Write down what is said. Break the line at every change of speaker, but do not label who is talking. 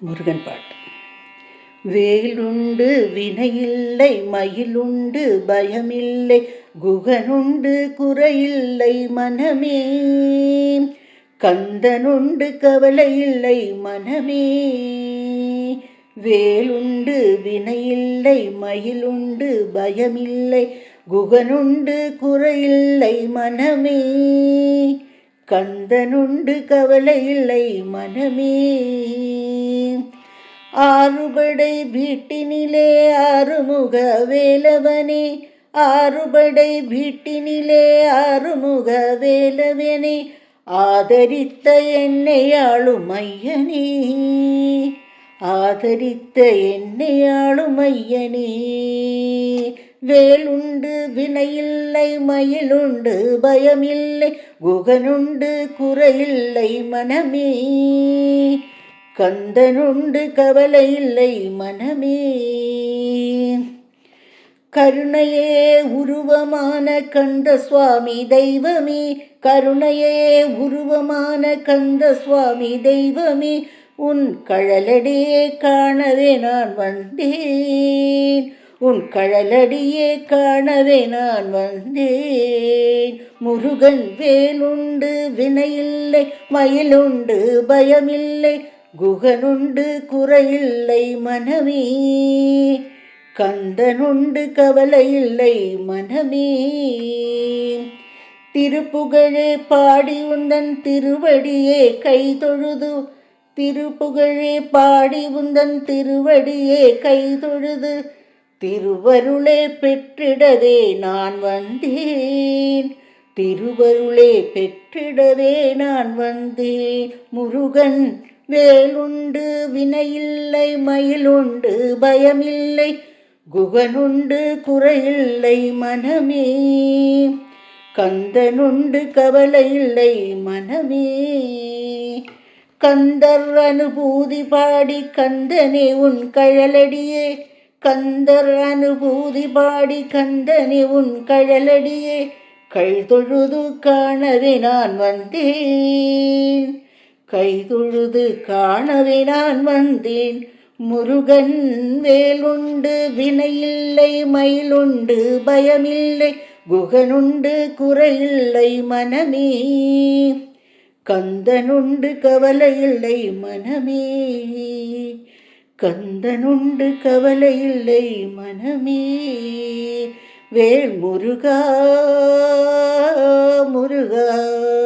முருகன் பாட்டு. வேலுண்டு வினையில்லை மயிலுண்டு பயமில்லை குகனுண்டு குறையில்லை மனமே. கந்தனுண்டு கவலையில்லை மனமே. வேலுண்டு வினையில்லை மயிலுண்டு பயமில்லை குகனுண்டு குறையில்லை மனமே. கந்தனுண்டு கவலையில்லை மனமே. ஆறுபடை வீட்டினிலே அருமுக வேலவனே ஆறுபடை வீட்டினிலே அருமுக வேலவனே ஆதரித்த என்னை ஆளும் ஐயனே ஆதரித்த என்னை ஆளும் ஐயனே. வேலுண்டு வினையில்லை மயிலுண்டு பயமில்லை குகனுண்டு குறையில்லை மனமே. கந்தனுண்டு கவலை இல்லை மனமே. கருணையே உருவமான கந்த சுவாமி தெய்வமே. கருணையே உருவமான கந்த சுவாமி தெய்வமே. உன் கழலடியே காணவே நான் வந்தேன். உன் கழலடியே காணவே நான் வந்தேன். முருகன் வேலுண்டு வினையில்லை மயிலுண்டு பயமில்லை. குகனுண்டு குறையில்லை மனமே. கந்தனுண்டு கவலையில்லை மனமே. திருப்புகழே பாடி உந்தன் திருவடியே கை தொழுது. திருப்புகழே பாடி உந்தன் திருவடியே கை தொழுது. திருவருளே பெற்றிடவே நான் வந்தேன். திருவருளே பெற்றிடவே நான் வந்தேன். முருகன் வேலுண்டு வினையில்லை மயிலுண்டு பயமில்லை குகனுண்டு குறையில்லை மனமே. கந்தனுண்டு கவலை இல்லை மனமே. கந்தர் அனுபூதி பாடி கந்தனே உன் கழலடியே. கந்தர் அனுபூதி பாடி கந்தனே உன் கழலடியே. கழ்தொழுது காணவே நான் வந்தேன். கைதொழுது காணவே நான் வந்தேன். முருகன் வேலுண்டு வினையில்லை மயிலுண்டு பயமில்லை குகனுண்டு குறையில்லை மனமே. கந்தனுண்டு கவலையில்லை மனமே. கந்தனுண்டு கவலையில்லை மனமே. வேல் முருகா முருகா.